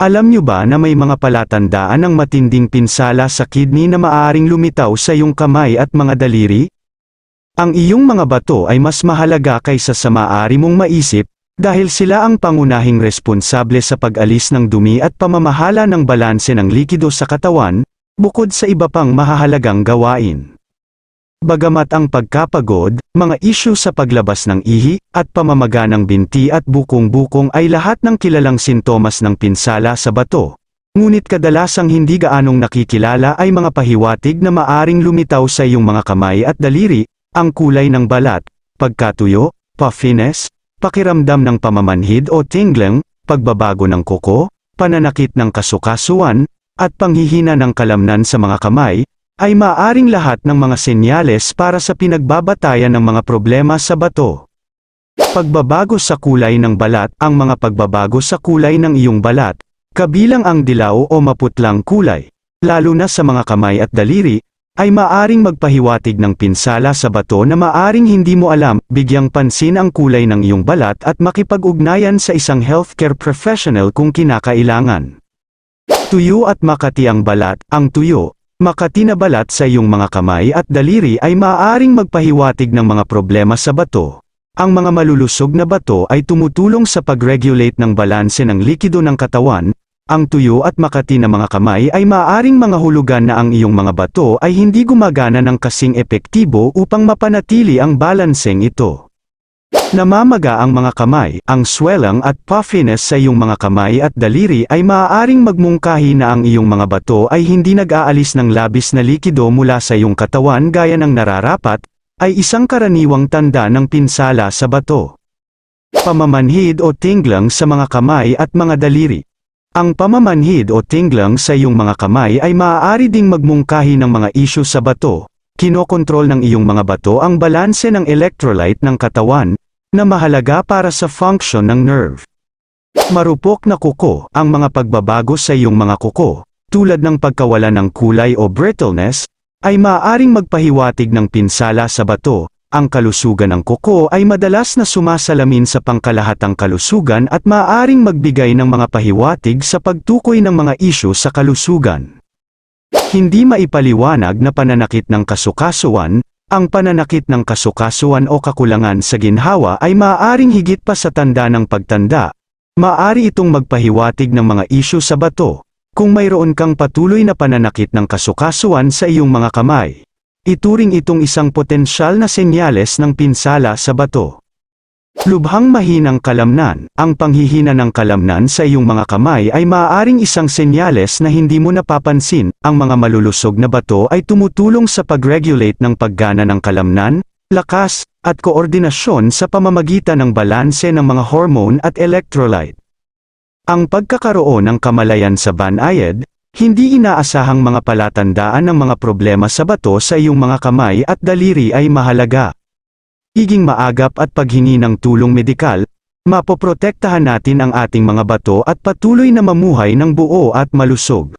Alam nyo ba na may mga palatandaan ng matinding pinsala sa kidney na maaring lumitaw sa iyong kamay at mga daliri? Ang iyong mga bato ay mas mahalaga kaysa sa maaari mong maisip, dahil sila ang pangunahing responsable sa pag-alis ng dumi at pamamahala ng balanse ng likido sa katawan, bukod sa iba pang mahahalagang gawain. Bagamat ang pagkapagod, mga isyu sa paglabas ng ihi, at pamamaga ng binti at bukong-bukong ay lahat ng kilalang sintomas ng pinsala sa bato. Ngunit kadalasang hindi gaanong nakikilala ay mga pahiwatig na maaring lumitaw sa iyong mga kamay at daliri, ang kulay ng balat, pagkatuyo, puffiness, pakiramdam ng pamamanhid o tingling, pagbabago ng kuko, pananakit ng kasukasuan, at panghihina ng kalamnan sa mga kamay, ay maaring lahat ng mga senyales para sa pinagbabatayan ng mga problema sa bato. Pagbabago sa kulay ng balat Ang mga pagbabago sa kulay ng iyong balat, kabilang ang dilaw o maputlang kulay, lalo na sa mga kamay at daliri, ay maaring magpahiwatig ng pinsala sa bato na maaring hindi mo alam, bigyang pansin ang kulay ng iyong balat at makipag-ugnayan sa isang healthcare professional kung kinakailangan. Tuyo at makati ang balat, ang tuyo, makati na balat sa iyong mga kamay at daliri ay maaaring magpahiwatig ng mga problema sa bato. Ang mga malulusog na bato ay tumutulong sa pag-regulate ng balanse ng likido ng katawan, ang tuyo at makati na mga kamay ay maaaring mga hulugan na ang iyong mga bato ay hindi gumagana ng kasing epektibo upang mapanatili ang balanseng ito. Namamaga ang mga kamay, ang swelling at puffiness sa iyong mga kamay at daliri ay maaaring magmungkahi na ang iyong mga bato ay hindi nag-aalis ng labis na likido mula sa iyong katawan gaya ng nararapat, ay isang karaniwang tanda ng pinsala sa bato. Pamamanhid o tinglang sa mga kamay at mga daliri. Ang pamamanhid o tinglang sa iyong mga kamay ay maaari ding magmungkahi ng mga isyu sa bato, kinokontrol ng iyong mga bato ang balanse ng electrolyte ng katawan, na mahalaga para sa function ng nerve. Marupok na kuko, ang mga pagbabago sa iyong mga kuko, tulad ng pagkawala ng kulay o brittleness, ay maaaring magpahiwatig ng pinsala sa bato. Ang kalusugan ng kuko ay madalas na sumasalamin sa pangkalahatang kalusugan at maaaring magbigay ng mga pahiwatig sa pagtukoy ng mga isyu sa kalusugan. Hindi maipaliwanag na pananakit ng kasukasuan, ang pananakit ng kasukasuan o kakulangan sa ginhawa ay maaaring higit pa sa tanda ng pagtanda. Maaari itong magpahiwatig ng mga isyu sa bato. Kung mayroon kang patuloy na pananakit ng kasukasuan sa iyong mga kamay, ituring itong isang potensyal na senyales ng pinsala sa bato. Lubhang mahinang kalamnan, ang panghihina ng kalamnan sa iyong mga kamay ay maaaring isang senyales na hindi mo napapansin, ang mga malulusog na bato ay tumutulong sa pag-regulate ng paggana ng kalamnan, lakas, at koordinasyon sa pamamagitan ng balanse ng mga hormone at electrolyte. Ang pagkakaroon ng kamalayan sa banayad, hindi inaasahang mga palatandaan ng mga problema sa bato sa iyong mga kamay at daliri ay mahalaga. Iging maagap at paghingi ng tulong medikal, mapoprotektahan natin ang ating mga bato at patuloy na mamuhay ng buo at malusog.